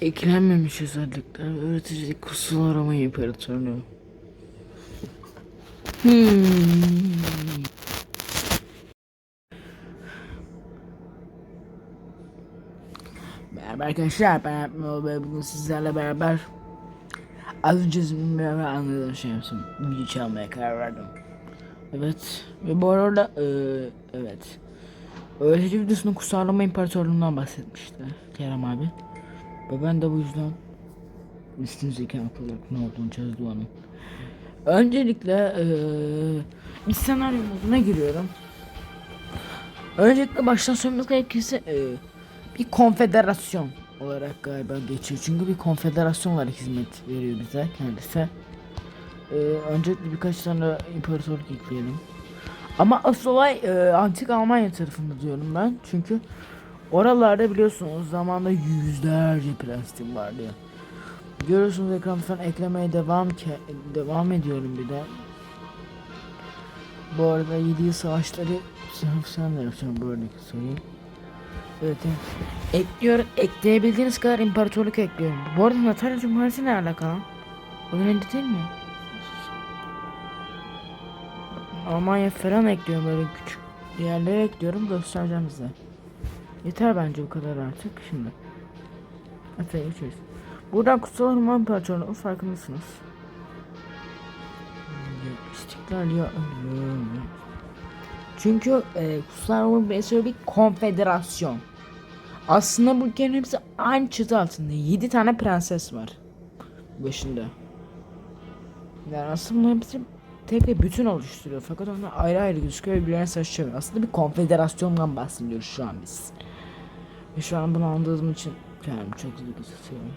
Eklenmemiş özellikler. Öğreticilik kutsal arama imparatorluğu. Hmm. Merhaba arkadaşlar ben ve bugün sizlerle beraber az önce sizinle beraber anladığım şey yaptım. Video çalmaya karar verdim. Evet ve bu arada eee, evet öğretici videosunun kutsallama imparatorluğundan bahsetmişti Kerem abi. Ve ben de bu yüzden üstün zeka olarak ne olduğunu çözdüm onun. Öncelikle eee bir senaryo moduna giriyorum. Öncelikle baştan söylememiz gerekirse eee, bir konfederasyon olarak galiba geçiyor. Çünkü bir konfederasyon olarak hizmet veriyor bize kendisi. Ee, öncelikle birkaç tane imparatorluk ekleyelim. Ama asıl olay e, antik Almanya tarafında diyorum ben. Çünkü oralarda biliyorsunuz zamanda yüzlerce prenslik vardı. Görüyorsunuz falan eklemeye devam ke devam ediyorum bir de. Bu arada 7 yıl savaşları sınıf sen yapacağım bu örnek söyleyeyim. Evet. Ekliyorum. Ekleyebildiğiniz kadar imparatorluk ekliyorum. Bu arada Natalya Cumhuriyeti ne alakalı? Bugün önde değil mi? Almanya falan ekliyorum böyle küçük yerlere ekliyorum göstereceğim size. Yeter bence bu kadar artık şimdi. Hadi geçiyoruz. Buradan Kutsal Roman İmparatorluğu farkındasınız. İstiklal ya. Çünkü e, Kutsal Roman İmparatorluğu bir konfederasyon. Aslında bu ülkenin hepsi aynı çatı altında. 7 tane prenses var. Başında. Yani aslında bunların hepsi tek bir bütün oluşturuyor. Fakat onlar ayrı ayrı gözüküyor ve birbirlerine savaşıyor. Aslında bir konfederasyondan bahsediyoruz şu an biz. Ve şu an bunu anladığım için kendimi çok hızlı tutuyorum.